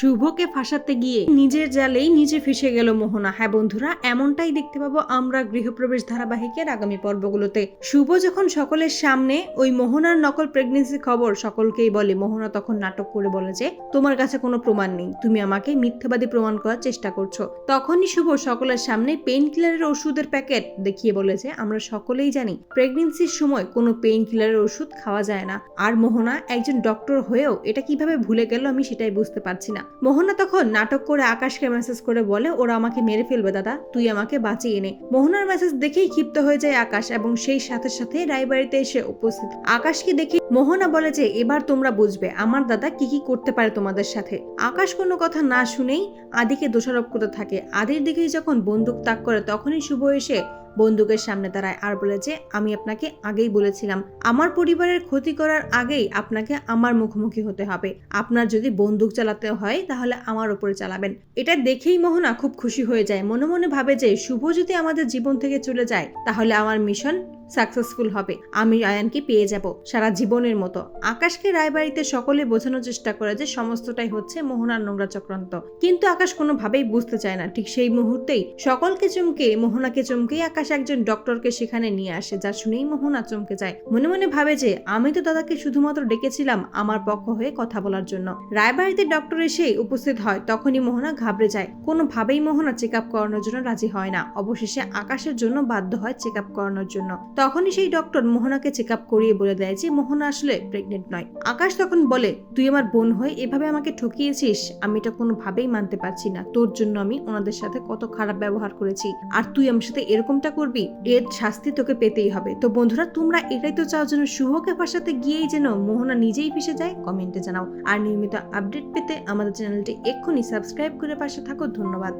শুভকে ফাঁসাতে গিয়ে নিজের জালেই নিজে ফেসে গেল মোহনা। হ্যাঁ বন্ধুরা, এমনটাই দেখতে পাবো আমরা গৃহপ্রবেশ ধারাবাহিকের আগামী পর্বগুলোতে। শুভ যখন সকলের সামনে ওই মোহনার নকল প্রেগনেন্সি খবর সকলকেই বলে, মোহনা তখন নাটক করে বলে যে, তোমার কাছে কোনো প্রমাণ নেই। তুমি আমাকে মিথ্যাবাদী প্রমাণ করার চেষ্টা করছ। তখনই শুভ সকলের সামনে পেইন কিলারের ওষুধের প্যাকেট দেখিয়ে বলে যে, আমরা সকলেই জানি প্রেগনেন্সির সময় কোনো পেইন কিলারের ওষুধ খাওয়া যায় না। আর মোহনা একজন ডক্টর হয়েও এটা কীভাবে ভুলে গেল আমি সেটাই বুঝতে পারছি না। মোহনা তখন নাটক করে আকাশকে মেসেজ করে বলে, ওরা আমাকে মেরে ফেলবে দাদা, তুই আমাকে বাঁচিয়ে নে। মোহনার মেসেজ দেখেই ক্ষিপ্ত হয়ে যায় আকাশ এবং সেই সাথে সাথে রায়বাড়িতে এসে উপস্থিত। আকাশকে দেখে মোহনা বলে যে, এবার তোমরা বুঝবে, আমার দাদা কি কি করতে পারে তোমাদের সাথে। আকাশ কোনো কথা না শুনেই আদিকে দোষারোপ করতে থাকে। আদির দিকেই যখন বন্দুক তাক করে, তখনই শুভ এসে বন্দুকের সামনে দাঁড়ায় আর বলে যে, আমি আপনাকে আগেই বলেছিলাম, আমার পরিবারের ক্ষতি করার আগেই আপনাকে আমার মুখোমুখি হতে হবে। আপনার যদি বন্দুক চালাতে হয়, তাহলে আমার উপরে চালাবেন। এটা দেখেই মোহনা খুব খুশি হয়ে যায়। মনে মনে ভাবে যে, শুভ যদি আমাদের জীবন থেকে চলে যায়, তাহলে আমার মিশন সাকসেসফুল হবে। আমি আয়ানকে পেয়ে যাব সারা জীবনের মতো। আকাশকে রায়বাড়িতে সকলে বোঝানোর চেষ্টা করে যে সমস্তটাই হচ্ছে মোহনার নোংরা চক্রান্ত। কিন্তু আকাশ কোনোভাবেই বুঝতে চায় না। ঠিক সেই মুহূর্তেই সকলকে চমকে, মোহনাকে চমকে আকাশ একজন ডক্টরকে সেখানে নিয়ে আসে, যা শুনেই মোহনা চমকে যায়। মনে মনে ভাবে যে, আমি তো দাদাকে শুধুমাত্র ডেকেছিলাম আমার পক্ষ হয়ে কথা বলার জন্য। রায়বাড়িতে ডক্টর এসে উপস্থিত হয়, তখনই মোহনা ঘাবড়ে যায়। কোনোভাবেই মোহনা চেক আপ করানোর জন্য রাজি হয় না। অবশেষে আকাশের জন্য বাধ্য হয় চেক আপ করানোর জন্য। তখনই সেই ডক্টর মোহনাকে চেক আপ করিয়ে বলে দেয় যে, মোহনা আসলে প্রেগনেন্ট নয়। আকাশ তখন বলে, তুই আমার বোন হয়ে এভাবে আমাকে ঠকিয়েছিস, আমি এটা কোনোভাবেই মানতে পারছি না। তোর জন্য আমি ওনাদের সাথে কত খারাপ ব্যবহার করেছি। আর তুই আমার সাথে এরকমটা করবি, এর শাস্তি তোকে পেতেই হবে। তো বন্ধুরা, তোমরা এটাই তো চাও যেন শুভকে ফাঁসাতে গিয়েই যেন মোহনা নিজেই ফেসে যায়? কমেন্টে জানাও। আর নিয়মিত আপডেট পেতে আমাদের চ্যানেলটি এক্ষুনি সাবস্ক্রাইব করে পাশে থাকো। ধন্যবাদ।